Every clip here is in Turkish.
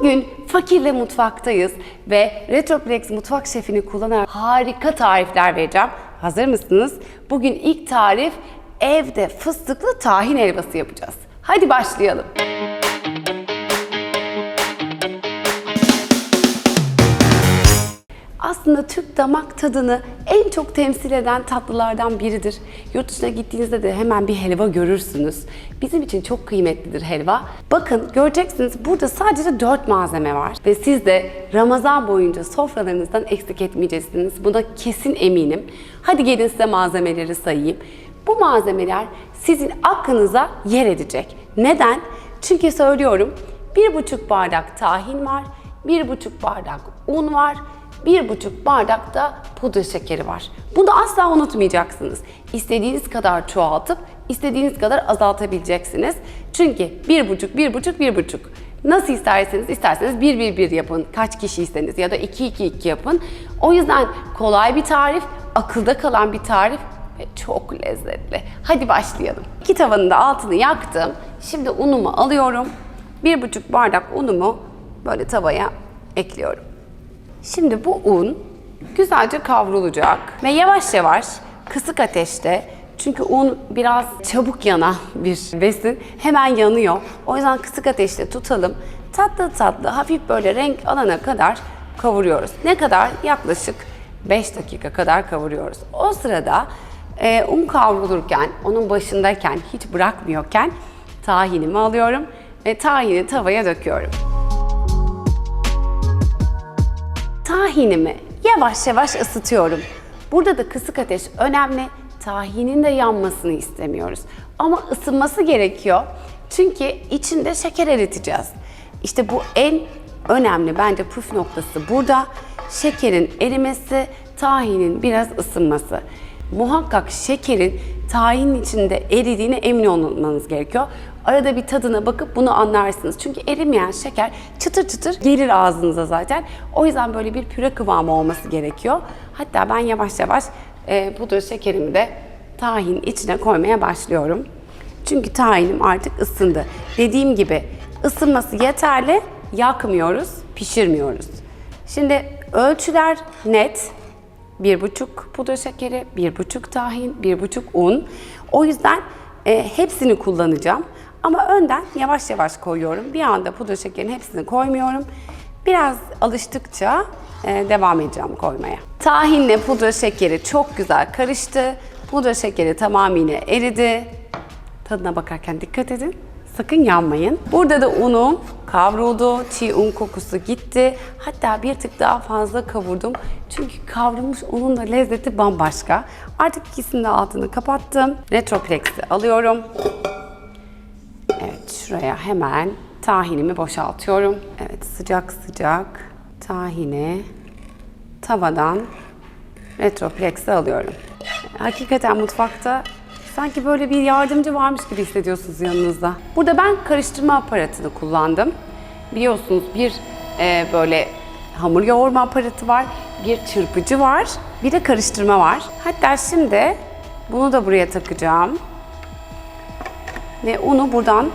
Bugün Fakirle Mutfaktayız ve Retroplex mutfak şefini kullanarak harika tarifler vereceğim. Hazır mısınız? Bugün ilk tarif evde fıstıklı tahin helvası yapacağız. Hadi başlayalım. Aslında Türk damak tadını en çok temsil eden tatlılardan biridir. Yurt dışına gittiğinizde de hemen bir helva görürsünüz. Bizim için çok kıymetlidir helva. Bakın göreceksiniz burada sadece 4 malzeme var. Ve siz de Ramazan boyunca sofralarınızdan eksik etmeyeceksiniz. Buna kesin eminim. Hadi gelin size malzemeleri sayayım. Bu malzemeler sizin aklınıza yer edecek. Neden? Çünkü söylüyorum bir buçuk bardak tahin var, bir buçuk bardak un var, bir buçuk bardak da pudra şekeri var. Bunu asla unutmayacaksınız. İstediğiniz kadar çoğaltıp istediğiniz kadar azaltabileceksiniz. Çünkü bir buçuk, bir buçuk, bir buçuk. Nasıl isterseniz isterseniz 1 1 1 yapın. Kaç kişiyseniz ya da 2 2 2 yapın. O yüzden kolay bir tarif, akılda kalan bir tarif ve çok lezzetli. Hadi başlayalım. İki tavanın da altını yaktım. Şimdi unumu alıyorum. Bir buçuk bardak unumu böyle tavaya ekliyorum. Şimdi bu un güzelce kavrulacak ve yavaş yavaş kısık ateşte çünkü un biraz çabuk yanan bir besin. Hemen yanıyor. O yüzden kısık ateşte tutalım. Tatlı tatlı hafif böyle renk alana kadar kavuruyoruz. Ne kadar? Yaklaşık 5 dakika kadar kavuruyoruz. O sırada e, un kavrulurken, onun başındayken, hiç bırakmıyorken tahinimi alıyorum ve tahini tavaya döküyorum. Tahinimi yavaş yavaş ısıtıyorum. Burada da kısık ateş önemli. Tahinin de yanmasını istemiyoruz. Ama ısınması gerekiyor. Çünkü içinde şeker eriteceğiz. İşte bu en önemli bence püf noktası burada. Şekerin erimesi, tahinin biraz ısınması. Muhakkak şekerin tahinin içinde eridiğine emin olmanız gerekiyor. Arada bir tadına bakıp bunu anlarsınız. Çünkü erimeyen şeker çıtır çıtır gelir ağzınıza zaten. O yüzden böyle bir püre kıvamı olması gerekiyor. Hatta ben yavaş yavaş e, pudra şekerimi de tahin içine koymaya başlıyorum. Çünkü tahinim artık ısındı. Dediğim gibi ısınması yeterli, yakmıyoruz, pişirmiyoruz. Şimdi ölçüler net. Bir buçuk pudra şekeri, bir buçuk tahin, bir buçuk un. O yüzden e, hepsini kullanacağım. Ama önden yavaş yavaş koyuyorum. Bir anda pudra şekerin hepsini koymuyorum. Biraz alıştıkça e, devam edeceğim koymaya. Tahinle pudra şekeri çok güzel karıştı. Pudra şekeri tamamıyla eridi. Tadına bakarken dikkat edin. Sakın yanmayın. Burada da unum kavruldu. Çiğ un kokusu gitti. Hatta bir tık daha fazla kavurdum. Çünkü kavrulmuş unun da lezzeti bambaşka. Artık ikisinin de altını kapattım. Retroplex'i alıyorum. Evet şuraya hemen tahinimi boşaltıyorum. Evet sıcak sıcak tahini tavadan Retroplex'e alıyorum. Hakikaten mutfakta sanki böyle bir yardımcı varmış gibi hissediyorsunuz yanınızda. Burada ben karıştırma aparatını kullandım. Biliyorsunuz bir e, böyle hamur yoğurma aparatı var, bir çırpıcı var, bir de karıştırma var. Hatta şimdi bunu da buraya takacağım. Ve unu buradan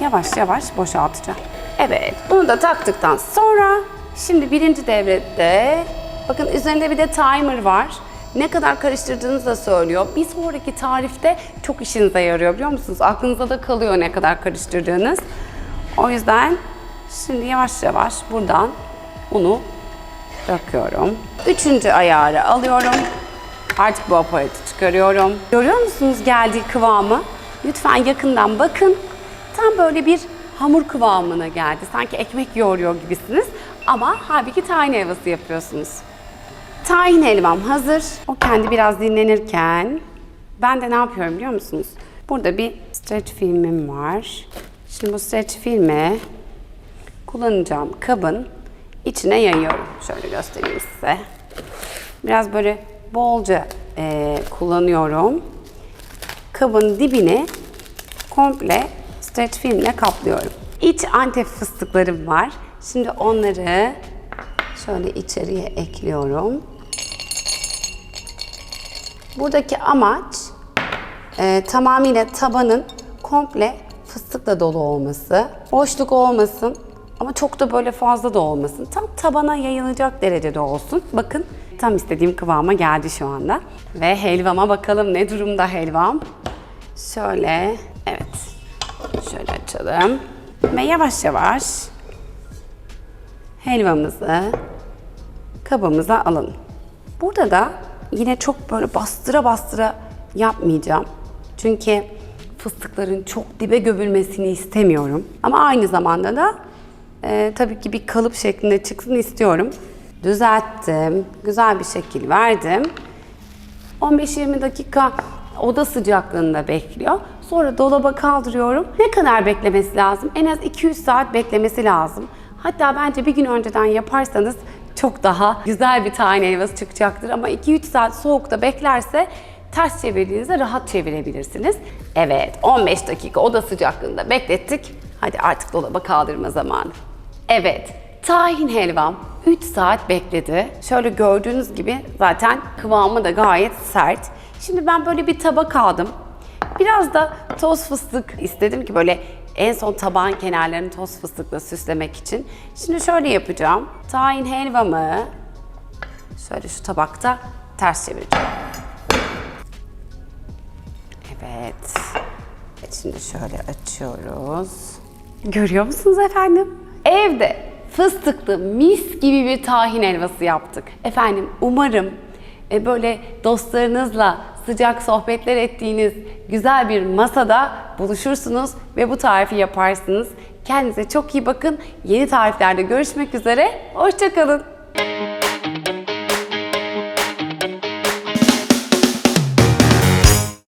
yavaş yavaş boşaltacağım. Evet, bunu da taktıktan sonra şimdi birinci devrede bakın üzerinde bir de timer var. Ne kadar karıştırdığınızı da söylüyor. Bir sonraki tarifte çok işinize yarıyor biliyor musunuz? Aklınızda da kalıyor ne kadar karıştırdığınız. O yüzden şimdi yavaş yavaş buradan unu döküyorum. Üçüncü ayarı alıyorum. Artık bu aparatı çıkarıyorum. Görüyor musunuz geldiği kıvamı? Lütfen yakından bakın. Tam böyle bir hamur kıvamına geldi. Sanki ekmek yoğuruyor gibisiniz. Ama halbuki tahin helvası yapıyorsunuz. Tahin helvam hazır. O kendi biraz dinlenirken ben de ne yapıyorum biliyor musunuz? Burada bir stretch filmim var. Şimdi bu stretch filmi kullanacağım kabın içine yayıyorum. Şöyle göstereyim size. Biraz böyle bolca e, kullanıyorum. Kabın dibini komple stretch filmle kaplıyorum. İç antep fıstıklarım var. Şimdi onları şöyle içeriye ekliyorum. Buradaki amaç e, tamamıyla tabanın komple fıstıkla dolu olması. Boşluk olmasın. Ama çok da böyle fazla da olmasın. Tam tabana yayılacak derecede olsun. Bakın tam istediğim kıvama geldi şu anda. Ve helvama bakalım ne durumda helvam. Şöyle, evet. Şöyle açalım. Ve yavaş yavaş helvamızı kabımıza alalım. Burada da yine çok böyle bastıra bastıra yapmayacağım. Çünkü fıstıkların çok dibe gömülmesini istemiyorum. Ama aynı zamanda da e, tabii ki bir kalıp şeklinde çıksın istiyorum. Düzelttim, güzel bir şekil verdim. 15-20 dakika oda sıcaklığında bekliyor. Sonra dolaba kaldırıyorum. Ne kadar beklemesi lazım? En az 200 saat beklemesi lazım. Hatta bence bir gün önceden yaparsanız çok daha güzel bir tahin helvası çıkacaktır. Ama 2-3 saat soğukta beklerse ters çevirdiğinizde rahat çevirebilirsiniz. Evet 15 dakika oda sıcaklığında beklettik. Hadi artık dolaba kaldırma zamanı. Evet, tahin helvam 3 saat bekledi. Şöyle gördüğünüz gibi zaten kıvamı da gayet sert. Şimdi ben böyle bir tabak aldım. Biraz da toz fıstık istedim ki böyle en son tabağın kenarlarını toz fıstıkla süslemek için. Şimdi şöyle yapacağım. Tahin helvamı şöyle şu tabakta ters çevireceğim. Evet. Şimdi şöyle açıyoruz. Görüyor musunuz efendim? Evde fıstıklı mis gibi bir tahin helvası yaptık. Efendim umarım e, böyle dostlarınızla sıcak sohbetler ettiğiniz güzel bir masada buluşursunuz ve bu tarifi yaparsınız. Kendinize çok iyi bakın. Yeni tariflerde görüşmek üzere. Hoşçakalın.